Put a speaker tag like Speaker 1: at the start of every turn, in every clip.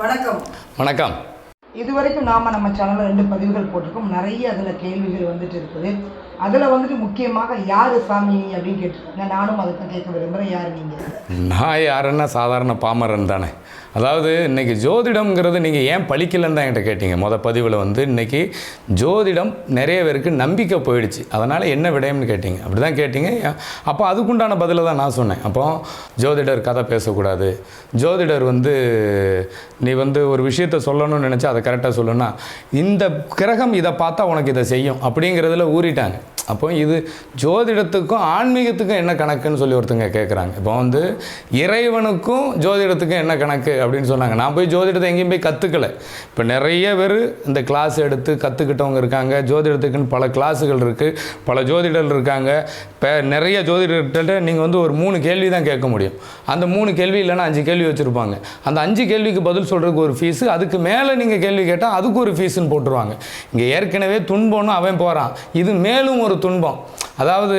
Speaker 1: வணக்கம்.
Speaker 2: வணக்கம்.
Speaker 1: இதுவரைக்கும் நாம நம்ம சேனல்ல ரெண்டு பதிவுகள் போட்டிருக்கோம். நிறைய அதுல கேள்விகள் வந்துட்டு இருக்குது. அதுல வந்துட்டு முக்கியமாக யாரு சாமி அப்படின்னு கேட்டிருக்காங்க. நானும் அதை தான் கேட்க விரும்புறேன். யாரு நீங்க?
Speaker 2: நான் யாருன்னா சாதாரண பாமரன் தானே. அதாவது இன்றைக்கி ஜோதிடம்ங்கிறது நீங்கள் ஏன் பழிக்கலன்னு தான் என்கிட்ட கேட்டீங்க. மொதல் பதிவில் வந்து இன்றைக்கி ஜோதிடம் நிறைய பேருக்கு நம்பிக்கை போயிடுச்சு. அதனால் என்ன விடயம்னு கேட்டீங்க. அப்படி தான் கேட்டிங்க. அப்போ அதுக்குண்டான பதிலை தான் நான் சொன்னேன். அப்போ ஜோதிடர் கதை பேசக்கூடாது. ஜோதிடர் வந்து நீ வந்து ஒரு விஷயத்த சொல்லணும்னு நினச்சா அதை கரெக்டாக சொல்லணும்னா இந்த கிரகம் இதை பார்த்தா உனக்கு இதை செய்யும் அப்படிங்கிறதுல ஊறிட்டாங்க. அப்போ இது ஜோதிடத்துக்கும் ஆன்மீகத்துக்கும் என்ன கணக்குன்னு சொல்லி ஒருத்தங்க கேட்குறாங்க இப்போ வந்து இறைவனுக்கும் ஜோதிடத்துக்கும் என்ன கணக்கு அப்படின்னு சொன்னாங்க. நான் போய் ஜோதிடத்தை எங்கேயும் போய் கற்றுக்கல இப்போ நிறைய பேர் இந்த கிளாஸ் எடுத்து கற்றுக்கிட்டவங்க இருக்காங்க. ஜோதிடத்துக்குன்னு பல கிளாஸுகள் இருக்குது பல ஜோதிடர்கள் இருக்காங்க. இப்போ நிறைய ஜோதிடர்கிட்ட நீங்கள் வந்து ஒரு மூணு கேள்வி தான் கேட்க முடியும். அந்த மூணு கேள்வி இல்லைன்னா அஞ்சு கேள்வி வச்சுருப்பாங்க. அந்த அஞ்சு கேள்விக்கு பதில் சொல்கிறதுக்கு ஒரு ஃபீஸு அதுக்கு மேலே நீங்கள் கேள்வி கேட்டால் அதுக்கு ஒரு ஃபீஸுன்னு போட்டுருவாங்க. இங்கே ஏற்கனவே துன்பம்னு அவன் போகிறான் இது மேலும் ஒரு துன்பம். அதாவது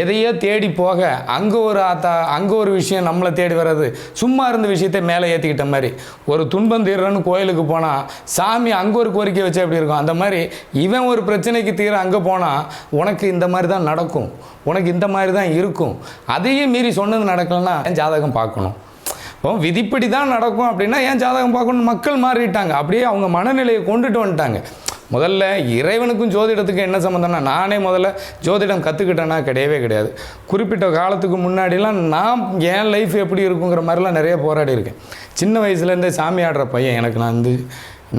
Speaker 2: எதையோ தேடி போக அங்கே ஒரு ஆத்தா அங்கே ஒரு விஷயம் நம்மளை தேடி வர்றது சும்மா இருந்த விஷயத்தை மேலே ஏற்றிக்கிட்ட மாதிரி. ஒரு துன்பம் தீர்றன்னு கோயிலுக்கு போனால் சாமி அங்கே ஒரு கோரிக்கை வச்சு எப்படி இருக்கும்? அந்த மாதிரி இவன் ஒரு பிரச்சனைக்கு தீர அங்கே போனால் உனக்கு இந்த மாதிரி தான் நடக்கும். உனக்கு இந்த மாதிரி தான் இருக்கும். அதையும் மீறி சொன்னது நடக்கலைன்னா என் ஜாதகம் பார்க்கணும்? இப்போ விதிப்படி தான் நடக்கும் அப்படின்னா ஏன் ஜாதகம் பார்க்கணும்? மக்கள் மாறிட்டாங்க. அப்படியே அவங்க மனநிலையை கொண்டுட்டு வந்துட்டாங்க. முதல்ல இறைவனுக்கும் ஜோதிடத்துக்கும் என்ன சம்மந்தம்னா நானே முதல்ல ஜோதிடம் கற்றுக்கிட்டேன்னா கிடையவே கிடையாது. குறிப்பிட்ட காலத்துக்கு முன்னாடிலாம் நான் என் லைஃப் எப்படி இருக்குங்கிற மாதிரிலாம் நிறைய போராடி இருக்கேன் சின்ன வயசுலேருந்தே சாமி ஆடுற பையன் எனக்கு நான் வந்து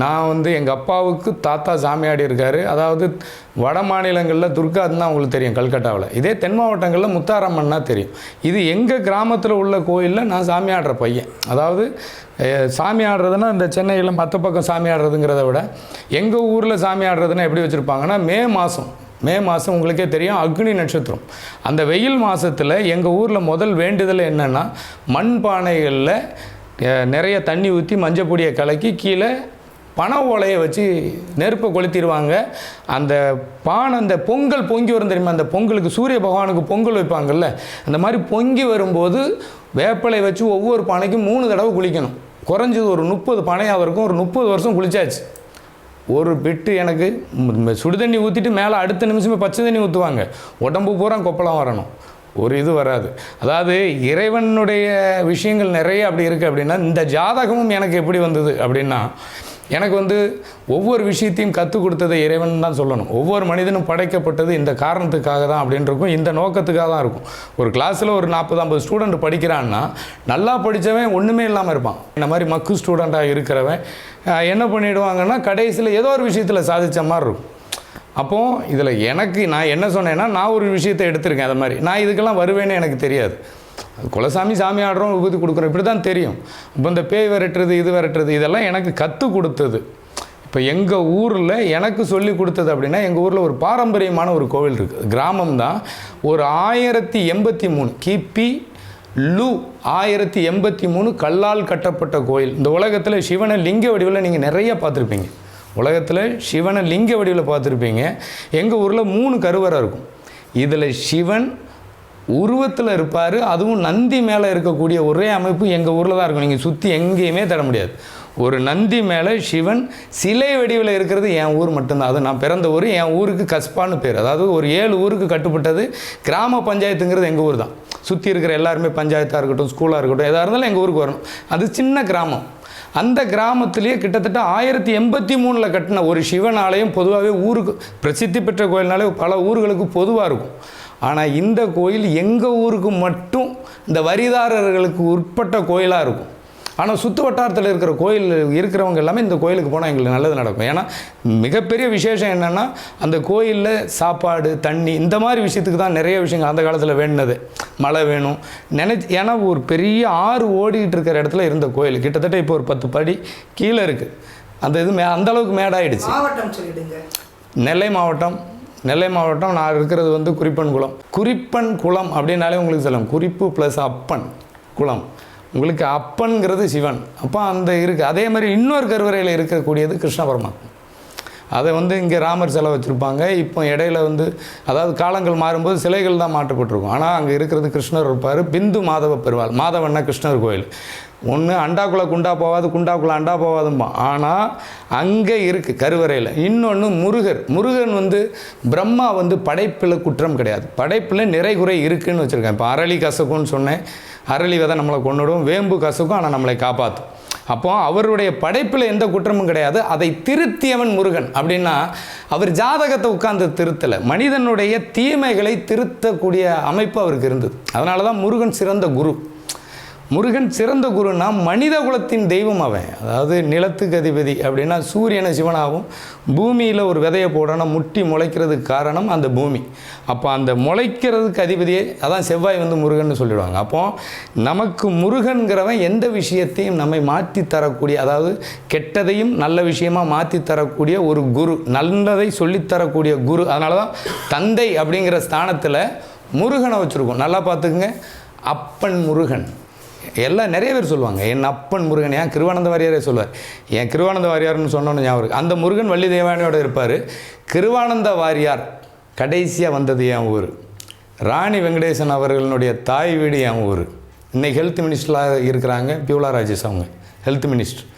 Speaker 2: நான் வந்து எங்கள் அப்பாவுக்கு தாத்தா சாமியாடி இருக்கார். அதாவது வட மாநிலங்களில் துர்கான்னு தான் உங்களுக்கு தெரியும் கல்கட்டாவில். இதே தென் மாவட்டங்களில் முத்தாரம்மன்னா தெரியும். இது எங்கள் கிராமத்தில் உள்ள கோயிலில் நான் சாமி ஆடுற பையன். அதாவது சாமி ஆடுறதுன்னா இந்த சென்னையில் மற்ற பக்கம் சாமி ஆடுறதுங்கிறத விட எங்கள் ஊரில் சாமி ஆடுறதுன்னா எப்படி வச்சுருப்பாங்கன்னா மே மாதம் மே மாதம் உங்களுக்கே தெரியும் அக்னி நட்சத்திரம். அந்த வெயில் மாதத்தில் எங்கள் ஊரில் முதல் வேண்டுதல் என்னென்னா மண் பானைகளில் நிறைய தண்ணி ஊற்றி மஞ்சள் பொடியை கலக்கி கீழே பனை ஓலையை வச்சு நெருப்பை கொளுத்திடுவாங்க. அந்த பானை அந்த பொங்கல் பொங்கி வரும் தெரியுமா? அந்த பொங்கலுக்கு சூரிய பகவானுக்கு பொங்கல் வைப்பாங்கல்ல? அந்த மாதிரி பொங்கி வரும்போது வேப்பலை வச்சு ஒவ்வொரு பானைக்கும் மூணு தடவை குளிக்கணும். குறைஞ்சது ஒரு முப்பது பானையாக இருக்கும். ஒரு முப்பது வருஷம் குளிச்சாச்சு. ஒரு பிட்டு எனக்கு சுடுதண்ணி ஊற்றிட்டு மேலே அடுத்த நிமிஷமே பச்சை தண்ணி ஊற்றுவாங்க உடம்பு பூரா கொப்பளம் வரணும். ஒரு இது வராது. அதாவது இறைவனுடைய விஷயங்கள் நிறைய அப்படி இருக்குது அப்படின்னா இந்த ஜாதகமும் எனக்கு எப்படி வந்தது அப்படின்னா எனக்கு வந்து ஒவ்வொரு விஷயத்தையும் கற்றுக் கொடுத்ததை இறைவன் தான் சொல்லணும். ஒவ்வொரு மனிதனும் படைக்கப்பட்டது இந்த காரணத்துக்காக தான் அப்படின்ருக்கும் இந்த நோக்கத்துக்காக தான் இருக்கும். ஒரு கிளாஸில் ஒரு நாற்பது ஐம்பது ஸ்டூடெண்ட் படிக்கிறான்னா நல்லா படித்தவன் ஒன்றுமே இல்லாமல் இருப்பான். இந்த மாதிரி மக்கு ஸ்டூடெண்ட்டாக இருக்கிறவன் என்ன பண்ணிடுவாங்கன்னா கடைசியில் ஏதோ ஒரு விஷயத்தில் சாதித்த மாதிரி இருக்கும். அப்போது இதில் எனக்கு நான் என்ன சொன்னேன்னா நான் ஒரு விஷயத்தை எடுத்திருக்கேன் அது மாதிரி. நான் இதுக்கெல்லாம் வருவேன்னு எனக்கு தெரியாது. குலசாமி சாமி ஆடுறோம் விபூதி கொடுக்குறோம். இப்படி தான் தெரியும். இப்போ இந்த பேய் விரட்டுறது இது விரட்டுறது இதெல்லாம் எனக்கு கற்றுக் கொடுத்தது. இப்போ எங்கள் ஊரில் எனக்கு சொல்லி கொடுத்தது அப்படின்னா எங்கள் ஊரில் ஒரு பாரம்பரியமான ஒரு கோவில் இருக்குது கிராமம் தான் ஒரு ஆயிரத்தி எண்பத்தி மூணு கிபி லு ஆயிரத்தி எண்பத்தி மூணு கல்லால் கட்டப்பட்ட கோயில். இந்த உலகத்தில் சிவனை லிங்க வடிவில் நீங்கள் நிறைய பார்த்துருப்பீங்க. உலகத்தில் சிவனை லிங்க வடிவில் பார்த்துருப்பீங்க. எங்கள் ஊரில் மூணு கருவறை இருக்கும். இதில் சிவன் உருவத்தில் இருப்பார் அதுவும் நந்தி மேலே இருக்கக்கூடிய ஒரே அமைப்பு எங்கள் ஊரில் தான் இருக்கும். நீங்கள் சுற்றி எங்கேயுமே தர முடியாது. ஒரு நந்தி மேலே சிவன் சிலை வடிவில் இருக்கிறது என் ஊர் மட்டும்தான். அது நான் பிறந்த ஊர் என் ஊருக்கு கஸ்பான்னு பேர். அதாவது ஒரு ஏழு ஊருக்கு கட்டுப்பட்டது கிராம பஞ்சாயத்துங்கிறது எங்கள் ஊர் தான். சுற்றி இருக்கிற எல்லாருமே பஞ்சாயத்தாக இருக்கட்டும் ஸ்கூலாக இருக்கட்டும் எதாக இருந்தாலும் எங்கள் ஊருக்கு வரணும். அது சின்ன கிராமம். அந்த கிராமத்திலேயே கிட்டத்தட்ட ஆயிரத்தி எண்பத்தி மூணில் கட்டின ஒரு சிவன் ஆலயம் பொதுவாகவே ஊருக்கு பிரசித்தி பெற்ற கோயில்னாலே பல ஊர்களுக்கு பொதுவாக இருக்கும். ஆனால் இந்த கோயில் எங்கள் ஊருக்கு மட்டும் இந்த வரிதாரர்களுக்கு உட்பட்ட கோயிலாக இருக்கும். ஆனால் சுற்று வட்டாரத்தில் இருக்கிற கோயில் இருக்கிறவங்க எல்லாமே இந்த கோயிலுக்கு போனால் எங்களுக்கு நல்லது நடக்கும். ஏன்னா மிகப்பெரிய விசேஷம் என்னென்னா அந்த கோயிலில் சாப்பாடு தண்ணி இந்த மாதிரி விஷயத்துக்கு தான் நிறைய விஷயங்கள் அந்த காலத்தில் வேண்டினது மழை வேணும். நினைச்சு ஏன்னா ஒரு பெரிய ஆறு ஓடிட்டு இருக்கிற இடத்துல இருந்த கோயில். கிட்டத்தட்ட இப்போ ஒரு பத்து படி கீழே இருக்குது அந்த இது மே அந்த அளவுக்கு மேடாயிடுச்சு. நெல்லை மாவட்டம் நெல்லை மாவட்டம் நான் இருக்கிறது வந்து குறிப்பன் குளம். குறிப்பன் குளம் அப்படின்னாலே உங்களுக்கு சொல்லலாம் குறிப்பு ப்ளஸ் அப்பன் குளம். உங்களுக்கு அப்பன்கிறது சிவன். அப்போ அந்த இருக்குது அதே மாதிரி இன்னொரு கருவறையில் இருக்கக்கூடியது கிருஷ்ண பரமாத்மா. அதை வந்து இங்கே ராமர் சிலை வச்சுருப்பாங்க. இப்போ இடையில வந்து அதாவது காலங்கள் மாறும்போது சிலைகள் தான் மாற்றப்பட்டிருக்கும். ஆனால் அங்கே இருக்கிறது கிருஷ்ணர் இருப்பார். பிந்து மாதவ பெருமாள். மாதவன்னா கிருஷ்ணர் கோயில். ஒன்று அண்டாக்குள்ளே குண்டா போகாது குண்டாக்குள்ளே அண்டா போகாதும்பா ஆனால் அங்கே இருக்குது கருவறையில். இன்னொன்று முருகர். முருகன் வந்து பிரம்மா வந்து படைப்பில் குற்றம் கிடையாது. படைப்பில் நிறைகுறை இருக்குதுன்னு வச்சுருக்கேன் இப்போ அரளி கசக்கும்னு சொன்னேன். அரளி விதை நம்மளை கொண்டுடும் வேம்பு கசக்கும் ஆனால் நம்மளை காப்பாற்றும் அப்போ அவருடைய படைப்பில் எந்த குற்றமும் கிடையாது. அதை திருத்தியவன் முருகன். அப்படின்னா அவர் ஜாதகத்தை உட்கார்ந்து திருத்தலை. மனிதனுடைய தீமைகளை திருத்தக்கூடிய அமைப்பு அவருக்கு இருந்தது. அதனால தான் முருகன் சிறந்த குரு. முருகன் சிறந்த குருனா மனித குலத்தின் தெய்வம் அவன். அதாவது நிலத்துக்கு அதிபதி அப்படின்னா சூரியனை சிவனாகவும் பூமியில் ஒரு விதையை போடணும் முட்டி முளைக்கிறதுக்கு காரணம் அந்த பூமி. அப்போ அந்த முளைக்கிறதுக்கு அதிபதியே அதான் செவ்வாய் வந்து முருகன் சொல்லிடுவாங்க. அப்போ நமக்கு முருகன்கிறவன் எந்த விஷயத்தையும் நம்மை மாற்றி தரக்கூடிய அதாவது கெட்டதையும் நல்ல விஷயமா மாற்றி தரக்கூடிய ஒரு குரு நல்லதை சொல்லித்தரக்கூடிய குரு. அதனால தான் தந்தை அப்படிங்கிற ஸ்தானத்தில் முருகனை வச்சுருக்கோம். நல்லா பார்த்துக்குங்க. அப்பன் முருகன். எல்லாம் நிறைய பேர் சொல்லுவாங்க. என் அப்பன் முருகன் ஏன் கிருவானந்த வாரியாரே சொல்லுவார். ஏன் கிருவானந்த வாரியார்னு சொன்னோன்னு ஞாபகம் அந்த முருகன் வள்ளி தேவானியோட இருப்பார். கிருவானந்த வாரியார் கடைசியாக வந்தது என் ஊர். ராணி வெங்கடேசன் அவர்களுடைய தாய் வீடு என் ஊர். இன்னைக்கு ஹெல்த் மினிஸ்டராக இருக்கிறாங்க பியூலா ராஜேஷ் அவங்க ஹெல்த் மினிஸ்டர்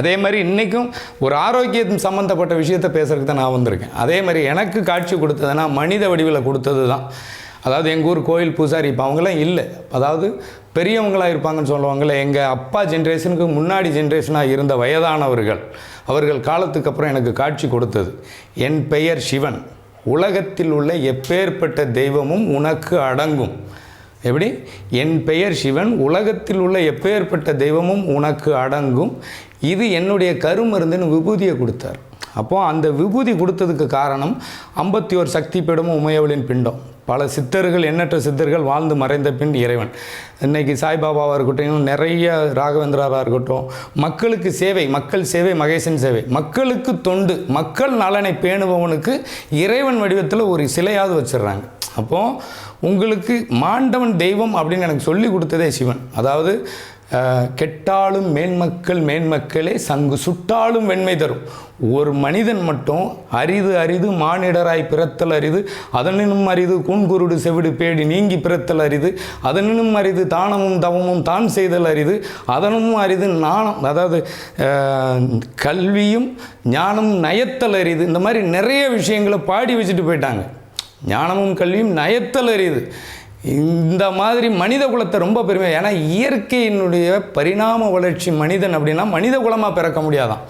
Speaker 2: அதே மாதிரி இன்றைக்கும் ஒரு ஆரோக்கியம் சம்மந்தப்பட்ட விஷயத்தை பேசுறதுக்கு தான் நான் வந்திருக்கேன். அதே மாதிரி எனக்கு காட்சி கொடுத்ததுன்னா மனித வடிவில் கொடுத்தது தான் அதாவது எங்கள் ஊர் கோயில் பூசாரி இப்போ அவங்களாம் இல்லை. அதாவது பெரியவங்களாக இருப்பாங்கன்னு சொல்லுவாங்கள்ல எங்கள் அப்பா ஜென்ரேஷனுக்கு முன்னாடி ஜென்ரேஷனாக இருந்த வயதானவர்கள் அவர்கள் காலத்துக்கு அப்புறம் எனக்கு காட்சி கொடுத்தது. என் பெயர் சிவன். உலகத்தில் உள்ள எப்பேற்பட்ட தெய்வமும் உனக்கு அடங்கும். எப்படி? என் பெயர் சிவன். உலகத்தில் உள்ள எப்பேற்பட்ட தெய்வமும் உனக்கு அடங்கும். இது என்னுடைய கருமருந்துன்னு விபூதியை கொடுத்தார். அப்போது அந்த விபூதி கொடுத்ததுக்கு காரணம் ஐம்பத்தி ஒரு சக்தி பீடமும் உமையவளின் பிண்டம். பல சித்தர்கள் எண்ணற்ற சித்தர்கள் வாழ்ந்து மறைந்த பின் இறைவன். இன்னைக்கு சாய்பாபாவாக இருக்கட்டும் நிறைய ராகவேந்திராவாக இருக்கட்டும் மக்களுக்கு சேவை மக்கள் சேவை மகேசன் சேவை. மக்களுக்கு தொண்டு மக்கள் நலனை பேணுபவனுக்கு இறைவன் வடிவத்தில் ஒரு சிலையாவது வச்சிடுறாங்க. அப்போது உங்களுக்கு மாண்டவன் தெய்வம் அப்படின்னு எனக்கு சொல்லி கொடுத்ததே சிவன். அதாவது கெட்டாலும் மேன்மக்கள் மேன்மக்களே சங்கு சுட்டாலும் வெண்மை தரும். ஒரு மனிதன் மட்டும் அரிது அரிது மானிடராய் பிறத்தல் அரிது அதனினும் அரிது கூன்குருடு செவிடு பேடி நீங்கி பிறத்தல் அரிது அதனினும் அரிது தானமும் தவமும் தான் செய்தல் அரிது அதனும் அரிது நாணம் அதாவது கல்வியும் ஞானமும் நயத்தல் அரிது இந்த மாதிரி நிறைய விஷயங்களை பாடி வச்சுட்டு போயிட்டாங்க. ஞானமும் கல்வியும் நயத்தல் அறியுது இந்த மாதிரி மனித குலத்தை ரொம்ப பெருமை ஏன்னா இயற்கையினுடைய பரிணாம வளர்ச்சி மனிதன் அப்படின்னா மனித குலமாக பிறக்க முடியாதான்.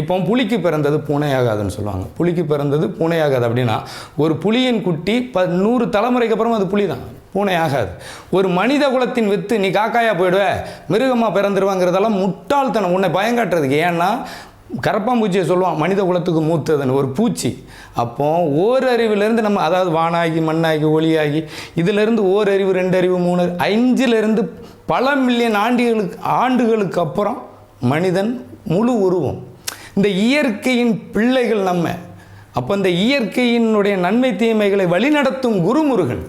Speaker 2: இப்போ புலிக்கு பிறந்தது பூனையாகாதுன்னு சொல்லுவாங்க. புலிக்கு பிறந்தது பூனையாகாது அப்படின்னா ஒரு புலியின் குட்டி ப நூறு தலைமுறைக்கு அப்புறம் அது புலி தான் பூனை ஆகாது ஒரு மனித குலத்தின் வித்து நீ காக்காயா போயிடுவ மிருகமாக பிறந்துருவாங்கிறதெல்லாம் முட்டாள்தனம். உன்னை பயங்காட்டுறதுக்கு ஏன்னா கரப்பாம்பூச்சியை சொல்லுவான் மனித குலத்துக்கு மூத்ததுன்னு. ஒரு பூச்சி. அப்போ ஓரறிவிலேருந்து நம்ம அதாவது வானாகி மண்ணாகி ஒளியாகி இதிலேருந்து ஓரறிவு ரெண்டு அறிவு மூணு அறிவு, பல மில்லியன் ஆண்டுகளுக்கு ஆண்டுகளுக்கு அப்புறம் மனிதன் முழு உருவம். இந்த இயற்கையின் பிள்ளைகள் நம்ம. அப்போ இந்த இயற்கையினுடைய நன்மை தீமைகளை வழிநடத்தும் குருமுருகன்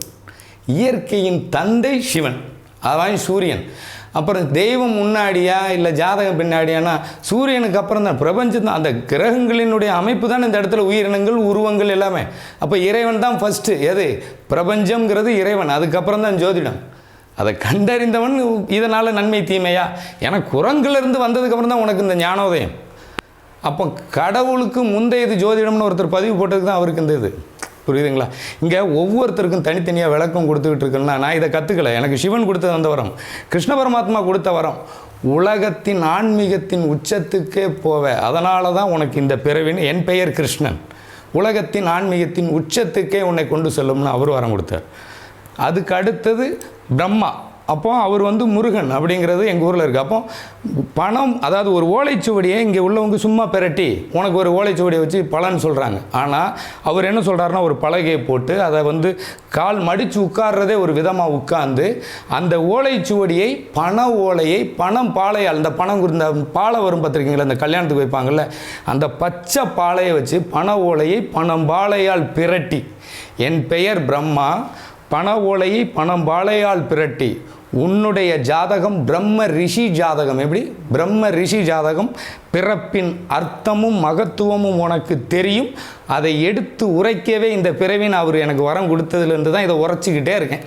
Speaker 2: இயற்கையின் தந்தை சிவன் அதான் சூரியன். அப்புறம் தெய்வம் முன்னாடியா இல்லை ஜாதகம் பின்னாடியானா சூரியனுக்கு அப்புறம் தான். பிரபஞ்சம் தான். அந்த கிரகங்களினுடைய அமைப்பு தான் இந்த இடத்துல உயிரினங்கள் உருவங்கள் எல்லாமே. அப்போ இறைவன் தான் ஃபஸ்ட்டு எது? பிரபஞ்சம்ங்கிறது இறைவன். அதுக்கப்புறம் தான் ஜோதிடம். அதை கண்டறிந்தவன் இதனால் நன்மை தீமையா? ஏன்னா குரங்கிலிருந்து வந்ததுக்கப்புறம் தான் உனக்கு இந்த ஞானோதயம். அப்போ கடவுளுக்கு முந்தையது ஜோதிடம்னு ஒருத்தர் பதிவு போட்டதுக்கு தான் அவருக்கு இந்த இது. புரியுதுங்களா? இங்கே ஒவ்வொருத்தருக்கும் தனித்தனியாக விளக்கம் கொடுத்துக்கிட்டு இருக்குன்னா நான் இதை கற்றுக்கல எனக்கு சிவன் கொடுத்தது அந்த வரம். கிருஷ்ண பரமாத்மா கொடுத்த வரம். உலகத்தின் ஆன்மீகத்தின் உச்சத்துக்கே போவ. அதனால தான் உனக்கு இந்த பிறவின்னு என் பெயர் கிருஷ்ணன். உலகத்தின் ஆன்மீகத்தின் உச்சத்துக்கே உன்னை கொண்டு செல்லும்னு அவர் வரம் கொடுத்தார். அதுக்கு அடுத்தது பிரம்மா. அப்போ அவர் வந்து முருகன் அப்படிங்கிறது எங்கள் ஊரில் இருக்குது அப்போ பணம் அதாவது ஒரு ஓலைச்சுவடியை இங்கே உள்ளவங்க சும்மா பெரட்டி உனக்கு ஒரு ஓலைச்சுவடியை வச்சு பலன்னு சொல்கிறாங்க ஆனால் அவர் என்ன சொல்கிறாருன்னா ஒரு பலகையை போட்டு அதை வந்து கால் மடித்து உட்கார்றதே ஒரு விதமாக உட்கார்ந்து அந்த ஓலைச்சுவடியை பண ஓலையை பணம் பாளையால் இந்த பணம் இந்த பாலை வரும் பார்த்துருக்கீங்களா அந்த கல்யாணத்துக்கு வைப்பாங்கள்ல அந்த பச்சை பாலையை வச்சு பண ஓலையை பணம் பாளையால் பிரட்டி. என் பெயர் பிரம்மா பண ஓலையை பணம் பாளையால் பிரட்டி. உன்னுடைய ஜாதகம் பிரம்ம ரிஷி ஜாதகம். எப்படி? பிரம்ம ரிஷி ஜாதகம். பிறப்பின் அர்த்தமும் மகத்துவமும் உனக்கு தெரியும். அதை எடுத்து உரைக்கவே இந்த பிறவின் அவர் எனக்கு வரம் கொடுத்ததுலேருந்து தான் இதை உரைச்சிக்கிட்டே இருக்கேன்.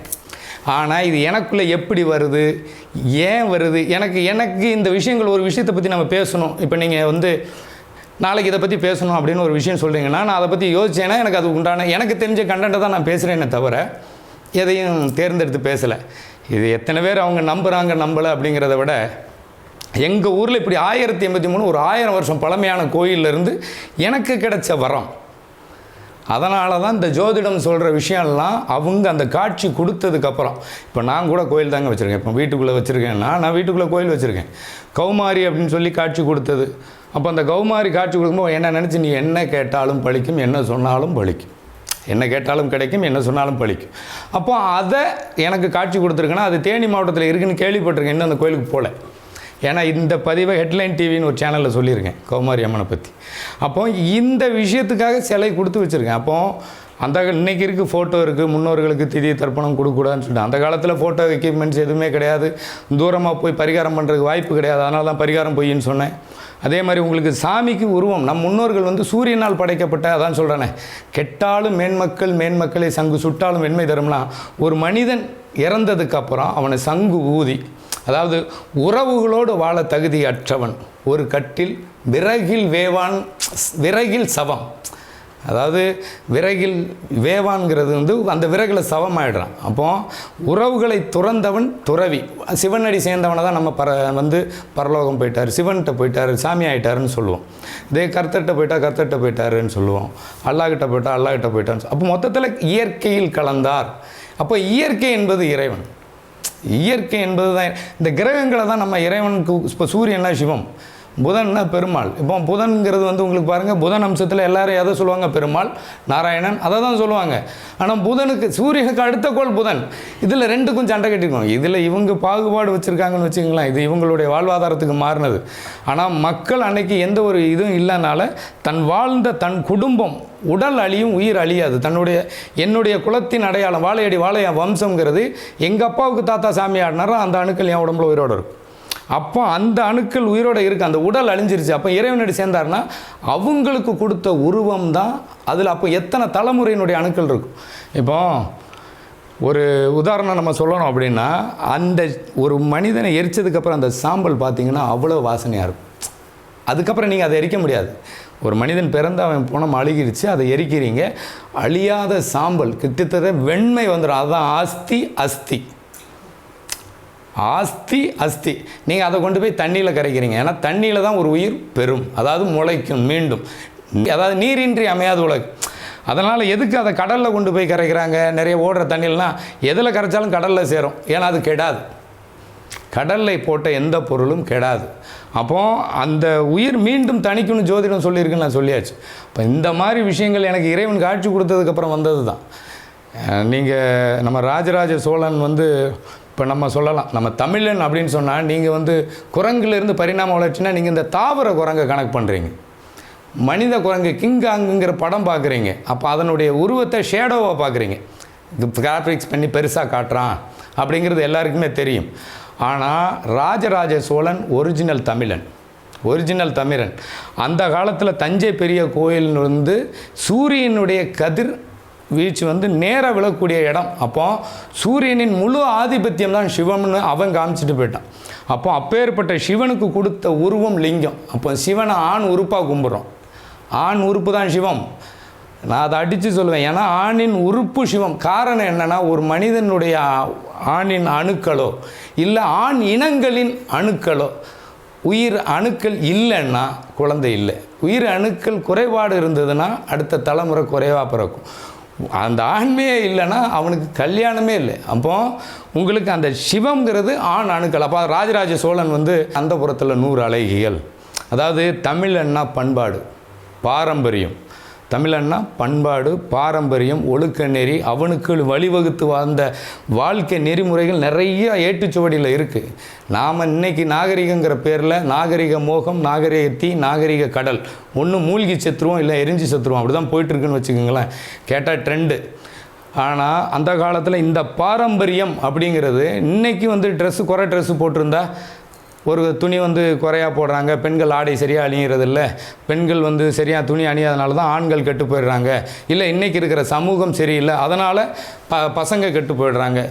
Speaker 2: ஆனால் இது எனக்குள்ளே எப்படி வருது? ஏன் வருது? எனக்கு எனக்கு இந்த விஷயங்கள் ஒரு விஷயத்தை பற்றி நம்ம பேசணும். இப்போ நீங்கள் வந்து நாளைக்கு இதை பற்றி பேசணும் அப்படின்னு ஒரு விஷயம் சொல்கிறீங்கன்னா நான் அதை பற்றி யோசிச்சேன்னா எனக்கு அது உண்டான எனக்கு தெரிஞ்ச கண்டென்ட்டை தான் நான் பேசுகிறேனே தவிர எதையும் தேர்ந்தெடுத்து பேசலை. இது எத்தனை பேர் அவங்க நம்புகிறாங்க நம்பலை அப்படிங்கிறத விட எங்கள் ஊரில் இப்படி ஆயிரத்தி எண்பத்தி மூணு ஒரு ஆயிரம் வருஷம் பழமையான கோயிலிருந்து எனக்கு கிடைச்ச வரம். அதனால தான் இந்த ஜோதிடம் சொல்கிற விஷயம்லாம் அவங்க அந்த காட்சி கொடுத்ததுக்கப்புறம் இப்போ நான் கூட கோயில் தாங்க வச்சுருக்கேன். இப்போ வீட்டுக்குள்ளே வச்சுருக்கேன்னா நான் வீட்டுக்குள்ளே கோயில் வச்சுருக்கேன். கௌமாரி அப்படின்னு சொல்லி காட்சி கொடுத்தது. அப்போ அந்த கௌமாரி காட்சி கொடுக்கும்போது என்ன நினச்சி நீ என்ன கேட்டாலும் பழிக்கும் என்ன சொன்னாலும் பழிக்கும். என்ன கேட்டாலும் கிடைக்கும் என்ன சொன்னாலும் பழிக்கும். அப்போ அதை எனக்கு காட்சி கொடுத்துருக்குன்னா அது தேனி மாவட்டத்தில் இருக்குன்னு கேள்விப்பட்டிருக்கேன் இன்னும் அந்த கோயிலுக்கு போகல ஏன்னா இந்த பதிவை ஹெட்லைன் டிவின்னு ஒரு சேனலில் சொல்லியிருக்கேன் கௌமாரி அம்மனை பற்றி அப்போ இந்த விஷயத்துக்காக சிலை கொடுத்து வச்சுருக்கேன். அப்போ அந்த இன்னைக்கு இருக்குது ஃபோட்டோ இருக்குது முன்னோர்களுக்கு திதி தர்ப்பணம் கொடுக்கூடாதுன்னு சொல்லிட்டு. அந்த காலத்தில் ஃபோட்டோ எக்யூப்மெண்ட்ஸ் எதுவுமே கிடையாது. தூரமாக போய் பரிகாரம் பண்ணுறதுக்கு வாய்ப்பு கிடையாது. அதனால தான் பரிகாரம் பொய்ன்னு சொன்னேன். அதே மாதிரி உங்களுக்கு சாமிக்கு உருவம். நம் முன்னோர்கள் வந்து சூரியனால் படைக்கப்பட்ட அதான் சொல்கிறேனே கெட்டாலும் மேன்மக்கள் மேன்மக்களை சங்கு சுட்டாலும் வெண்மை தரும்னா ஒரு மனிதன் இறந்ததுக்கப்புறம் அவனை சங்கு ஊதி அதாவது உறவுகளோடு வாழ தகுதியற்றவன். ஒரு கட்டில் விறகில் வேவான் விறகில் சவம். அதாவது விறகில் வேவான்கிறது வந்து அந்த விறகில் சவமாயிடுறான். அப்போ உறவுகளை துறந்தவன் துறவி. சிவனடி சேர்ந்தவனை தான் நம்ம பர வந்து பரலோகம் போயிட்டார். சிவன்கிட்ட போயிட்டார் சாமி ஆயிட்டாருன்னு சொல்லுவோம். இதே கர்த்தர்கிட்ட போயிட்டா கர்த்தர்கிட்ட போயிட்டாருன்னு சொல்லுவோம். அல்லாஹிட்ட போயிட்டா அல்லாஹிட்ட போயிட்டான்னு அப்போ மொத்தத்தில் இயற்கையில் கலந்தார். அப்போ இயற்கை என்பது இறைவன். இயற்கை என்பது தான் இந்த கிரகங்களை தான் நம்ம இறைவனுக்கு இப்போ சூரியன்னா சிவம். புதன்னா பெருமாள். இப்போ புதன்கிறது வந்து உங்களுக்கு பாருங்கள் புதன் அம்சத்தில் எல்லாரும் எதை சொல்லுவாங்க? பெருமாள் நாராயணன் அதை தான் சொல்லுவாங்க. ஆனால் புதனுக்கு சூரியனுக்கு அடுத்த கோள் புதன். இதில் ரெண்டுக்கும் சண்டை கட்டிக்கணும் இதில் இவங்க பாகுபாடு வச்சுருக்காங்கன்னு வச்சுக்கலாம் இது இவங்களுடைய வாழ்வாதாரத்துக்கு மாறினது. ஆனால் மக்கள் அன்னைக்கு எந்த ஒரு இதுவும் இல்லைனால தன் வாழ்ந்த தன் குடும்பம் உடல் அழியும் உயிர் அழியாது. தன்னுடைய என்னுடைய குலத்தின் அடையாளம் வாழையடி வாழையா வம்சங்கிறது எங்கள் அப்பாவுக்கு தாத்தா சாமி ஆடினாரோ அந்த அணுக்கள் என் உடம்புல உயிரோடு இருக்கும். அப்போ அந்த அணுக்கள் உயிரோடு இருக்குது அந்த உடல் அழிஞ்சிருச்சு. அப்போ இறைவனடி சேர்ந்தாருன்னா அவங்களுக்கு கொடுத்த உருவம் தான் அதில். அப்போ எத்தனை தலைமுறையினுடைய அணுக்கள் இருக்கும் இப்போ ஒரு உதாரணம் நம்ம சொல்லணும் அப்படின்னா அந்த ஒரு மனிதனை எரிச்சதுக்கப்புறம் அந்த சாம்பல் பார்த்தீங்கன்னா அவ்வளோ வாசனையாக இருக்கும். அதுக்கப்புறம் நீங்கள் அதை எரிக்க முடியாது. ஒரு மனிதன் பிறந்து அவன் போனம் அழுகிருச்சு அதை எரிக்கிறீங்க. அழியாத சாம்பல் கிட்டத்தட்ட வெண்மை வந்துடும் அதுதான் ஆஸ்தி அஸ்தி. ஆஸ்தி அஸ்தி. நீங்கள் அதை கொண்டு போய் தண்ணியில் கரைக்கிறீங்க. ஏன்னா தண்ணியில் தான் ஒரு உயிர் பெறும். அதாவது முளைக்கும் மீண்டும். அதாவது நீரின்றி அமையாத உலகு அதனால் எதுக்கு அதை கடலில் கொண்டு போய் கரைக்கிறாங்க? நிறைய ஓடுற தண்ணியிலலாம் எதில் கரைச்சாலும் கடலில் சேரும். ஏன்னா அது கெடாது. கடலில் போட்ட எந்த பொருளும் கெடாது. அப்போ அந்த உயிர் மீண்டும் தணிக்கும்னு ஜோதிடம் சொல்லியிருக்குன்னு நான் சொல்லியாச்சு. இப்போ இந்த மாதிரி விஷயங்கள் எனக்கு இறைவன் காட்சி கொடுத்ததுக்கப்புறம் வந்தது தான் நீங்கள் நம்ம ராஜராஜ சோழன் வந்து இப்போ நம்ம சொல்லலாம் நம்ம தமிழன் அப்படின்னு சொன்னால் நீங்கள் வந்து குரங்குலேருந்து பரிணாம வளர்ச்சினா நீங்கள் இந்த தாவர குரங்கை கணக்கு பண்ணுறீங்க மனித குரங்கு கிங்காங்குங்கிற படம் பார்க்குறீங்க. அப்போ அதனுடைய உருவத்தை ஷேடோவாக பார்க்குறீங்க. கிராஃபிக்ஸ் பண்ணி பெருசாக காட்டுறான் அப்படிங்கிறது எல்லாருக்குமே தெரியும். ஆனால் ராஜராஜ சோழன் ஒரிஜினல் தமிழன். ஒரிஜினல் தமிழன். அந்த காலத்தில் தஞ்சை பெரிய கோயில் வந்து சூரியனுடைய கதிர் வீச்சு வந்து நேராக விழக்கூடிய இடம். அப்போ சூரியனின் முழு ஆதிபத்தியம் தான் சிவம்னு அவன் காமிச்சிட்டு போயிட்டான். அப்போ அப்பேற்பட்ட சிவனுக்கு கொடுத்த உருவம் லிங்கம். அப்போ சிவனை ஆண் உறுப்பாக கும்பிட்றோம். ஆண் உறுப்பு தான் சிவம். நான் அதை அடித்து சொல்லுவேன் ஏன்னா ஆணின் உறுப்பு சிவம். காரணம் என்னென்னா ஒரு மனிதனுடைய ஆணின் அணுக்களோ இல்லை ஆண் இனங்களின் அணுக்களோ உயிர் அணுக்கள் இல்லைன்னா குழந்தை இல்லை. உயிர் அணுக்கள் குறைபாடு இருந்ததுன்னா அடுத்த தலைமுறை குறைவாக பிறக்கும். அந்த ஆண்மையே இல்லைன்னா அவனுக்கு கல்யாணமே இல்லை. அப்போ உங்களுக்கு அந்த சிவம்ங்கிறது ஆண் அணுக்கள். அப்போ ராஜராஜ சோழன் வந்து அந்த புறத்தில் நூறு அழகிகள். அதாவது தமிழன்னா பண்பாடு பாரம்பரியம். தமிழன்னா பண்பாடு பாரம்பரியம் ஒழுக்க நெறி அவனுக்கு வழிவகுத்து வாழ்ந்த வாழ்க்கை நெறிமுறைகள் நிறைய ஏட்டுச்சுவடியில் இருக்குது நாம் இன்னைக்கு நாகரிகங்கிற பேரில் நாகரிக மோகம் நாகரிக தீ நாகரிக கடல் ஒன்று மூழ்கி செத்துருவோம் இல்லை எரிஞ்சு செத்துருவோம். அப்படி தான் போயிட்டுருக்குன்னு வச்சுக்கோங்களேன். கேட்டால் ட்ரெண்டு. ஆனால் அந்த காலத்தில் இந்த பாரம்பரியம் அப்படிங்கிறது இன்றைக்கி வந்து ட்ரெஸ்ஸு குறை ட்ரெஸ்ஸு போட்டிருந்தா ஒரு துணி வந்து குறையா போடுறாங்க. பெண்கள் ஆடை சரியாக அணியிறது இல்லை பெண்கள் வந்து சரியாக துணி அணியாதனால தான் ஆண்கள் கெட்டு போயிடுறாங்க. இல்லை இன்றைக்கி இருக்கிற சமூகம் சரியில்லை. அதனால் ப பசங்க கெட்டு போயிடுறாங்க.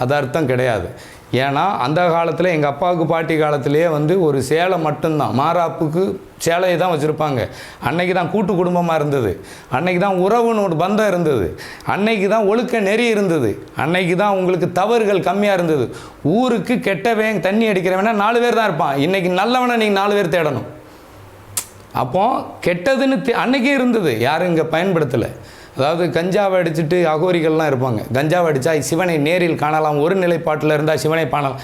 Speaker 2: அது அர்த்தம் கிடையாது. ஏன்னா அந்த காலத்தில் எங்கள் அப்பாவுக்கு பாட்டி காலத்திலேயே வந்து ஒரு சேலை மட்டும்தான். மாறாப்புக்கு சேலையை தான் வச்சுருப்பாங்க. அன்னைக்கு தான் கூட்டு குடும்பமாக இருந்தது. அன்னைக்கு தான் உறவுன்னு ஒரு பந்தம் இருந்தது. அன்னைக்கு தான் ஒழுக்க நெறி இருந்தது. அன்னைக்கு தான் உங்களுக்கு தவறுகள் கம்மியாக இருந்தது. ஊருக்கு கெட்டவன் தண்ணி அடிக்கிறவனா நாலு பேர் தான் இருப்பான். இன்னைக்கு நல்லவனை நீங்கள் நாலு பேர் தேடணும். அப்போது கெட்டதுன்னு தெ- அன்னைக்கே இருந்தது. யாரும் இங்கே பயன்படுத்தலை. அதாவது கஞ்சாவை அடிச்சுட்டு அகோரிகள்லாம் இருப்பாங்க. கஞ்சாவை அடித்தா சிவனை நேரில் காணலாம் ஒரு நிலைப்பாட்டில் இருந்தால் சிவனை காணலாம்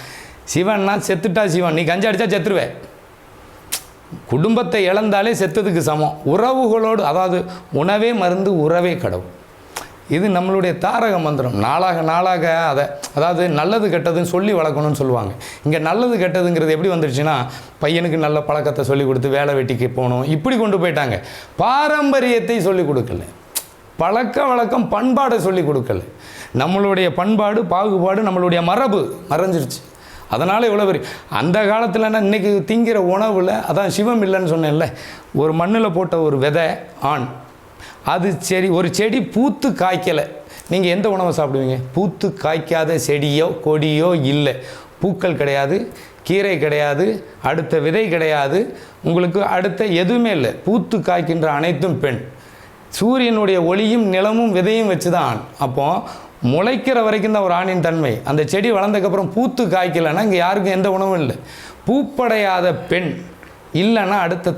Speaker 2: சிவன்னா செத்துட்டா சிவன். நீ கஞ்சா அடித்தா செத்துருவே. குடும்பத்தை இழந்தாலே செத்ததுக்கு சமம். உறவுகளோடு அதாவது உணவே மருந்து உறவே கடவுள். இது நம்மளுடைய தாரக மந்திரம். நாளாக நாளாக அதை அதாவது நல்லது கெட்டதுன்னு சொல்லி வளர்க்கணும்னு சொல்லுவாங்க. இங்கே நல்லது கெட்டதுங்கிறது எப்படி வந்துருச்சுன்னா பையனுக்கு நல்ல பழக்கத்தை சொல்லி கொடுத்து வேலை வெட்டிக்கு போகணும். இப்படி கொண்டு போயிட்டாங்க. பாரம்பரியத்தை சொல்லி கொடுக்கல. பழக்க வழக்கம் பண்பாடை சொல்லி கொடுக்கல. நம்மளுடைய பண்பாடு பாகுபாடு நம்மளுடைய மரபு மறைஞ்சிருச்சு. அதனால் இவ்வளோ பெரிய அந்த காலத்துலன்னா இன்றைக்கி திங்கிற உணவில் அதான் சிவம் இல்லைன்னு சொன்னேன்ல ஒரு மண்ணில் போட்ட ஒரு விதை ஆண். அது செடி ஒரு செடி பூத்து காய்க்கலை. நீங்கள் எந்த உணவை சாப்பிடுவீங்க? பூத்து காய்க்காத செடியோ கொடியோ இல்லை. பூக்கள் கிடையாது கீரை கிடையாது அடுத்த விதை கிடையாது. உங்களுக்கு அடுத்த எதுவுமே இல்லை. பூத்து காய்க்கின்ற அனைத்தும் பெண். சூரியனுடைய ஒளியும் நிலமும் விதையும் வச்சு தான் அப்போது முளைக்கிற வரைக்கும் தான் ஒரு ஆணின் தன்மை. அந்த செடி வளர்ந்ததுக்கப்புறம் பூத்து காய்க்கலைன்னா இங்கே யாருக்கும் எந்த உணவும் இல்லை. பூப்படையாத பெண் இல்லைன்னா அடுத்த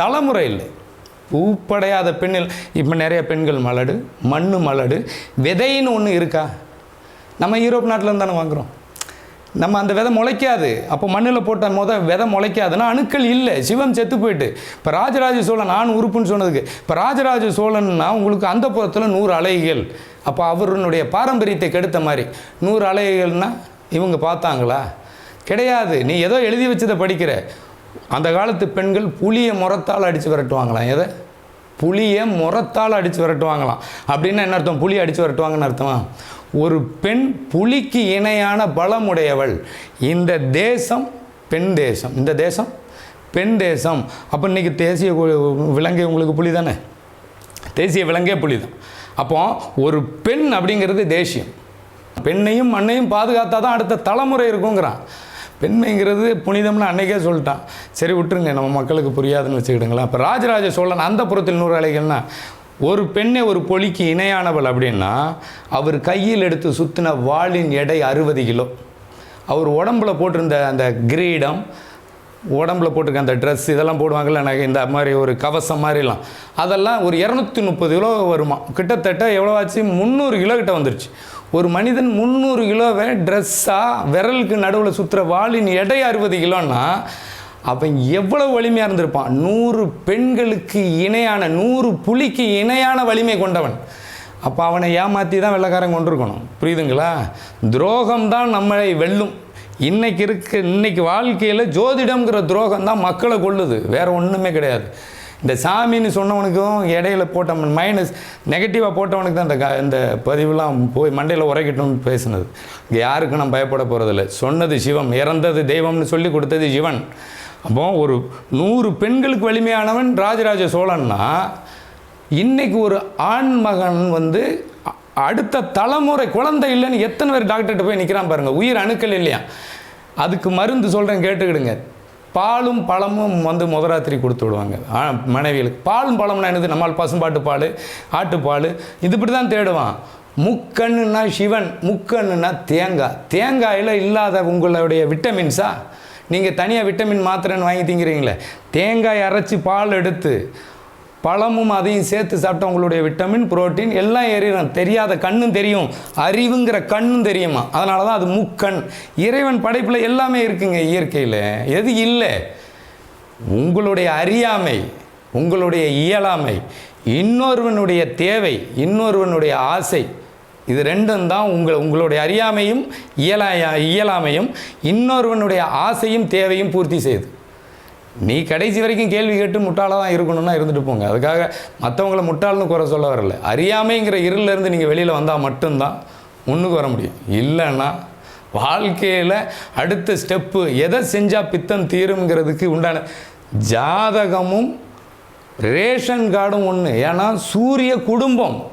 Speaker 2: தலைமுறை இல்லை. பூப்படையாத பெண்ணில் இப்போ நிறைய பெண்கள் மலடு மண்ணு மலடு விதைன்னு ஒன்று இருக்கா? நம்ம யூரோப் நாட்டில் தானே வாங்குகிறோம் நம்ம அந்த விதை முளைக்காது. அப்போ மண்ணில் போட்ட முத விதை முளைக்காதுன்னா அணுக்கள் இல்லை. சிவம் செத்து போயிட்டு. இப்போ ராஜராஜ சோழன் நான் உறுப்புன்னு சொன்னதுக்கு. இப்போ ராஜராஜ சோழன்னா உங்களுக்கு அந்த புறத்தில் நூறு அலைகள். அப்போ அவருடைய பாரம்பரியத்தை கெடுத்த மாதிரி. நூறு அலைகள்னால் இவங்க பார்த்தாங்களா? கிடையாது. நீ ஏதோ எழுதி வச்சதை படிக்கிற. அந்த காலத்து பெண்கள் புளியை முறத்தால் அடித்து விரட்டுவாங்களாம். எதை? புளியை முறத்தால் அடித்து விரட்டுவாங்களாம். அப்படின்னா என்ன அர்த்தம்? புளி அடித்து விரட்டுவாங்கன்னு அர்த்தமா? ஒரு பெண் புலிக்கு இணையான பலமுடையவள். இந்த தேசம் பெண் தேசம். இந்த தேசம் பெண் தேசம். அப்போ இன்னைக்கு தேசிய விலங்கை உங்களுக்கு புலி தானே? தேசிய விலங்கே புலி தான். அப்போ ஒரு பெண் அப்படிங்கிறது தேசியம். பெண்ணையும் மண்ணையும் பாதுகாத்தா தான் அடுத்த தலைமுறை இருக்குங்கிறான். பெண்மைங்கிறது புனிதம்னு அன்னைக்கே சொல்லிட்டான். சரி விட்டுருங்க. நம்ம மக்களுக்கு புரியாதுன்னு வச்சுக்கிடுங்களேன். இப்போ ராஜராஜ சோழன் அந்த புறத்தில் நூறு அலைகள்னா ஒரு பெண்ணை ஒரு பொலிக்கு இணையானவள் அப்படின்னா அவர் கையில் எடுத்து சுற்றின வாளின் எடை அறுபது கிலோ. அவர் உடம்புல போட்டிருந்த அந்த கிரீடம் உடம்புல போட்டிருக்க அந்த ட்ரெஸ் இதெல்லாம் போடுவாங்கல்ல எனக்கு இந்த மாதிரி ஒரு கவசம் மாதிரிலாம். அதெல்லாம் ஒரு இரநூத்தி முப்பது கிலோ வருமா? கிட்டத்தட்ட எவ்வளோ ஆச்சு? முந்நூறு கிலோ கிட்ட வந்துருச்சு. ஒரு மனிதன் முந்நூறு கிலோவை ட்ரெஸ்ஸாக விரலுக்கு நடுவில் சுற்றுற வாளின் எடை அறுபது கிலோன்னா அவன் எவ்வளோ வலிமையாக இருந்திருப்பான்? நூறு பெண்களுக்கு இணையான நூறு புலிக்கு இணையான வலிமை கொண்டவன். அப்போ அவனை ஏமாற்றி தான் வெள்ளைக்காரன் கொண்டிருக்கணும் புரியுதுங்களா? துரோகம் தான் நம்மளை வெல்லும். இன்னைக்கு இருக்க இன்னைக்கு வாழ்க்கையில் ஜோதிடம்ங்கிற துரோகம் தான் மக்களை கொள்ளுது வேற ஒன்றுமே கிடையாது. இந்த சாமின்னு சொன்னவனுக்கும் இடையில போட்டவன் மைனஸ் நெகட்டிவாக போட்டவனுக்கு தான் இந்த க- இந்த பதிவுலாம் போய் மண்டையில் உரைக்கட்டும்னு பேசுனது. இங்கே யாருக்கும் நான் பயப்பட போகிறதில்ல சொன்னது சிவம் இறந்தது தெய்வம்னு சொல்லி கொடுத்தது சிவன். அப்போ ஒரு நூறு பெண்களுக்கு வலிமையானவன் ராஜராஜ சோழன்னா இன்னைக்கு ஒரு ஆண் மகன் வந்து அடுத்த தலைமுறை குழந்தை இல்லைன்னு எத்தனை பேர் டாக்டர்கிட்ட போய் நிற்கிறான் பாருங்கள் உயிர் அணுக்கள் இல்லையா? அதுக்கு மருந்து சொல்கிறேன் கேட்டுக்கிடுங்க. பாலும் பழமும் வந்து முதராத்திரி கொடுத்து விடுவாங்க. மனைவிகளுக்கு. பாலும் பழம்னா என்னது? நம்மால் பசும்பாட்டு பால் ஆட்டுப்பால் இது இப்படி தான் தேடுவான். முக்கண்ணுன்னா சிவன் முக்கண்ணுன்னா தேங்காய். தேங்காயில் இல்லாத உங்களுடைய விட்டமின்ஸா? நீங்கள் தனியாக விட்டமின் மாத்திரைன்னு வாங்கி திங்கிறீங்களே. தேங்காய் அரைச்சி பால் எடுத்து பழமும் அதையும் சேர்த்து சாப்பிட்டா உங்களுடைய விட்டமின் புரோட்டீன் எல்லாம் ஏறிடும். தெரியாத கண்ணும் தெரியும். அறிவுங்கிற கண்ணும் தெரியுமா? அதனால தான் அது முக்கண். இறைவன் படைப்பில் எல்லாமே இருக்குங்க இயற்கையில். எது இல்லை. உங்களுடைய அறியாமை உங்களுடைய இயலாமை இன்னொருவனுடைய தேவை இன்னொருவனுடைய ஆசை இது ரெண்டும் தான் உங்கள் உங்களுடைய அறியாமையும் இயலா இயலாமையும் இன்னொருவனுடைய ஆசையும் தேவையும் பூர்த்தி செய்யுது. நீ கடைசி வரைக்கும் கேள்வி கேட்டு முட்டாளாக தான் இருக்கணும்னா இருந்துட்டு போங்க. அதுக்காக மற்றவங்கள முட்டாள்னு குறை சொல்ல வரல. அறியாமைங்கிற இருளிலேருந்து நீங்கள் வெளியில் வந்தால் மட்டும்தான் முன்னுக்கு வர முடியும். இல்லைன்னா வாழ்க்கையில் அடுத்த ஸ்டெப்பு எதை செஞ்சால் பித்தம் தீருங்கிறதுக்கு உண்டான ஜாதகமும் ரேஷன் கார்டும் ஒன்று ஏன்னா சூரிய குடும்பம்.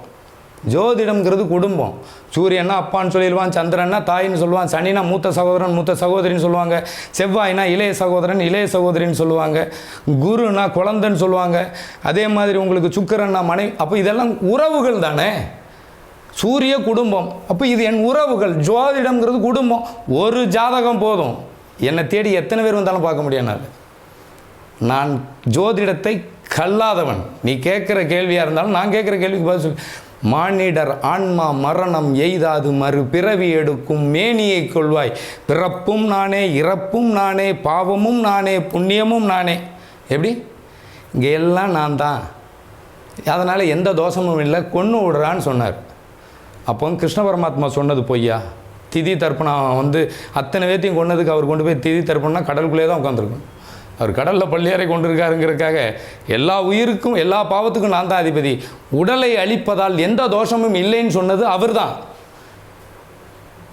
Speaker 2: ஜோதிடம்ங்கிறது குடும்பம். சூரியன்னா அப்பான்னு சொல்லிடுவான் சந்திரன்னா தாயின்னு சொல்லுவான் சனினா மூத்த சகோதரன் மூத்த சகோதரின்னு சொல்லுவாங்க செவ்வாய்னா இளைய சகோதரன் இளைய சகோதரின்னு சொல்லுவாங்க குருனா குழந்தைன்னு சொல்லுவாங்க. அதே மாதிரி உங்களுக்கு சுக்கரன்னா மனை அப்போ இதெல்லாம் உறவுகள் தானே? சூரிய குடும்பம். அப்போ இது என் உறவுகள். ஜோதிடம்ங்கிறது குடும்பம். ஒரு ஜாதகம் போதும். என்னை தேடி எத்தனை பேர் வந்தாலும் பார்க்க முடியாது நான் ஜோதிடத்தை கல்லாதவன். நீ கேட்குற கேள்வியாக இருந்தாலும் நான் கேட்குற கேள்விக்கு பதில் சொல்லி. மானிடர் ஆன்மா மரணம் எய்தாது மறு பிறவி எடுக்கும் மேனியை கொள்வாய். பிறப்பும் நானே இறப்பும் நானே பாவமும் நானே புண்ணியமும் நானே. எப்படி? இங்கே எல்லாம் நான் தான் அதனால் எந்த தோஷமும் இல்லை கொன்று விடுறான்னு சொன்னார். அப்போ கிருஷ்ண பரமாத்மா சொன்னது பொய்யா? திதி தர்ப்பணம் வந்து அத்தனை பேர்த்தையும் கொன்னதுக்கு அவர் கொண்டு போய் திதி தர்ப்பணம்னா கடலுக்குள்ளே தான் உட்காந்துருக்கும் அவர் கடலில் பள்ளியறை கொண்டிருக்காருங்கிறதுக்காக எல்லா உயிருக்கும் எல்லா பாவத்துக்கும் நான் தான் அதிபதி. உடலை அழிப்பதால் எந்த தோஷமும் இல்லைன்னு சொன்னது அவர்தான்.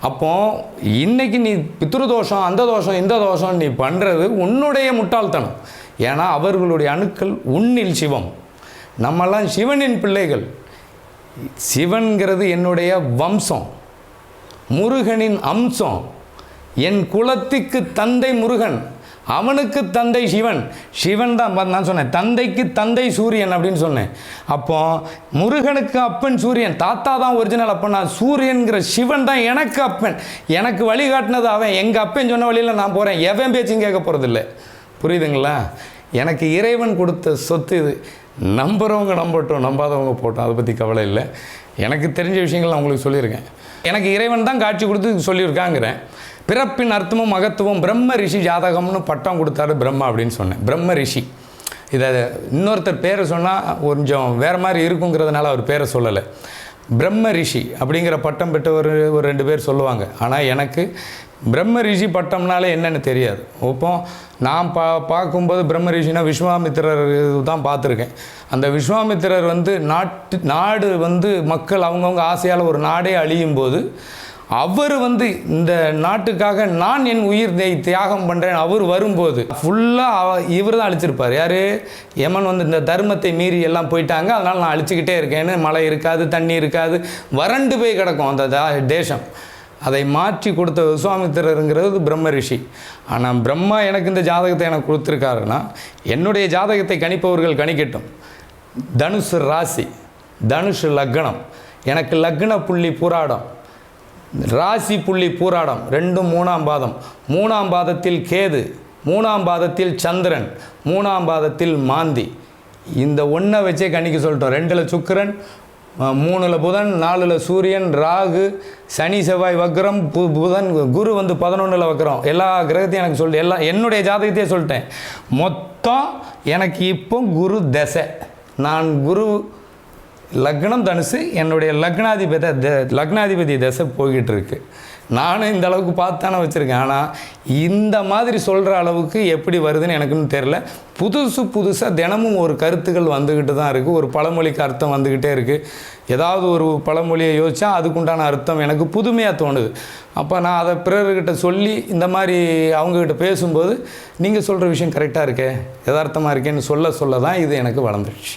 Speaker 2: அப்போ இன்னைக்கு நீ பித்ரு தோஷம் அந்த தோஷம் இந்த தோஷம் நீ பண்ணுறது உன்னுடைய முட்டாள்தனம். ஏன்னா அவர்களுடைய அணுக்கள் உன்னில் சிவம். நம்மெல்லாம் சிவனின் பிள்ளைகள். சிவன்கிறது என்னுடைய வம்சம். முருகனின் அம்சம். என் குலத்துக்கு தந்தை முருகன். அவனுக்கு தந்தை சிவன். சிவன் தான் நான் சொன்னேன். தந்தைக்கு தந்தை சூரியன் அப்படின்னு சொன்னேன். அப்போ முருகனுக்கு அப்பன் சூரியன். தாத்தா தான் ஒரிஜினல் அப்பன். நான் சூரியன்கிற சிவன் தான் எனக்கு அப்பன். எனக்கு வழிகாட்டினது அவன். எங்கள் அப்பன் சொன்ன வழியில் நான் போகிறேன் எவன் பேச்சும் கேட்க போகிறதில்ல புரியுதுங்களா? எனக்கு இறைவன் கொடுத்த சொத்து இது. நம்புறவங்க நம்பட்டும் நம்பாதவங்க போட்டோம். அதை பற்றி கவலை இல்லை. எனக்கு தெரிஞ்ச விஷயங்கள் நான் உங்களுக்கு சொல்லியிருக்கேன். எனக்கு இறைவன் தான் காட்சி கொடுத்து சொல்லியிருக்காங்கிறேன். பிறப்பின் அர்த்தமும் மகத்துவம் பிரம்ம ரிஷி ஜாதகம்னு பட்டம் கொடுத்தாரு பிரம்மா அப்படின்னு சொன்னேன். பிரம்ம ரிஷி. இதை இன்னொருத்தர் பேரை சொன்னால் கொஞ்சம் வேறு மாதிரி இருக்குங்கிறதுனால அவர் பேரை சொல்லலை. பிரம்ம ரிஷி அப்படிங்கிற பட்டம் பெற்றவர் ஒரு ரெண்டு பேர் சொல்லுவாங்க. ஆனால் எனக்கு பிரம்ம ரிஷி பட்டம்னாலே என்னென்னு தெரியாது. இப்போ நான் பா பார்க்கும்போது பிரம்ம ரிஷினா விஸ்வாமித்திரர் தான் பார்த்துருக்கேன். அந்த விஸ்வாமித்திரர் வந்து நாட்டு நாடு வந்து மக்கள் அவங்கவுங்க ஆசையால் ஒரு நாடே அழியும் போது அவர் வந்து இந்த நாட்டுக்காக நான் என் உயிர் தியாகம் பண்ணுறேன் அவர் வரும்போது ஃபுல்லாக இவர் தான் அழிச்சிருப்பார். யார்? யமன் வந்து இந்த தர்மத்தை மீறி எல்லாம் போயிட்டாங்க அதனால் நான் அழிச்சிக்கிட்டே இருக்கேன்னு மழை இருக்காது தண்ணி இருக்காது வறண்டு போய் கிடக்கும் அந்த தா- தேசம். அதை மாற்றி கொடுத்த விஸ்வாமித்திரருங்கிறது பிரம்ம ரிஷி. ஆனால் பிரம்மா எனக்கு இந்த ஜாதகத்தை எனக்கு கொடுத்துருக்காருன்னா என்னுடைய ஜாதகத்தை கணிப்பவர்கள் கணிக்கட்டும். தனுஷு ராசி தனுஷு லக்னம். எனக்கு லக்ன புள்ளி புராடம். ராசி புள்ளி பூராடம் ரெண்டும் மூணாம் பாதம். மூணாம் பாதத்தில் கேது மூணாம் பாதத்தில் சந்திரன் மூணாம் பாதத்தில் மாந்தி. இந்த ஒன்றை வச்சே கணிக்க சொல்லிட்டோம். ரெண்டில் சுக்கரன் மூணில் புதன் நாலில் சூரியன் ராகு சனி செவ்வாய் வக்ரம் பு புதன் குரு வந்து பதினொன்றில் வக்ரம். எல்லா கிரகத்தையும் எனக்கு சொல்லிட்டு எல்லா என்னுடைய ஜாதகத்தையே சொல்லிட்டேன். மொத்தம் எனக்கு இப்போ குரு தசை. நான் குரு லக்னம் தனுசு என்னுடைய லக்னாதிபதி த- லக்னாதிபதி தசை போய்கிட்டு இருக்கு நானும் இந்த அளவுக்கு பார்த்து தானே வச்சுருக்கேன். ஆனால் இந்த மாதிரி சொல்கிற அளவுக்கு எப்படி வருதுன்னு எனக்குன்னு தெரில புதுசு புதுசாக தினமும் ஒரு கருத்துக்கள் வந்துக்கிட்டு தான் இருக்குது ஒரு பழமொழிக்கு அர்த்தம் வந்துக்கிட்டே இருக்குது ஏதாவது ஒரு பழமொழியை யோசித்தா அதுக்குண்டான அர்த்தம் எனக்கு புதுமையாக தோணுது. அப்போ நான் அதை பிறர்கிட்ட சொல்லி இந்த மாதிரி அவங்கக்கிட்ட பேசும்போது நீங்கள் சொல்கிற விஷயம் கரெக்டாக இருக்கே யதார்த்தமாக இருக்கேன்னு சொல்ல சொல்ல தான் இது எனக்கு வளர்ந்துருச்சு.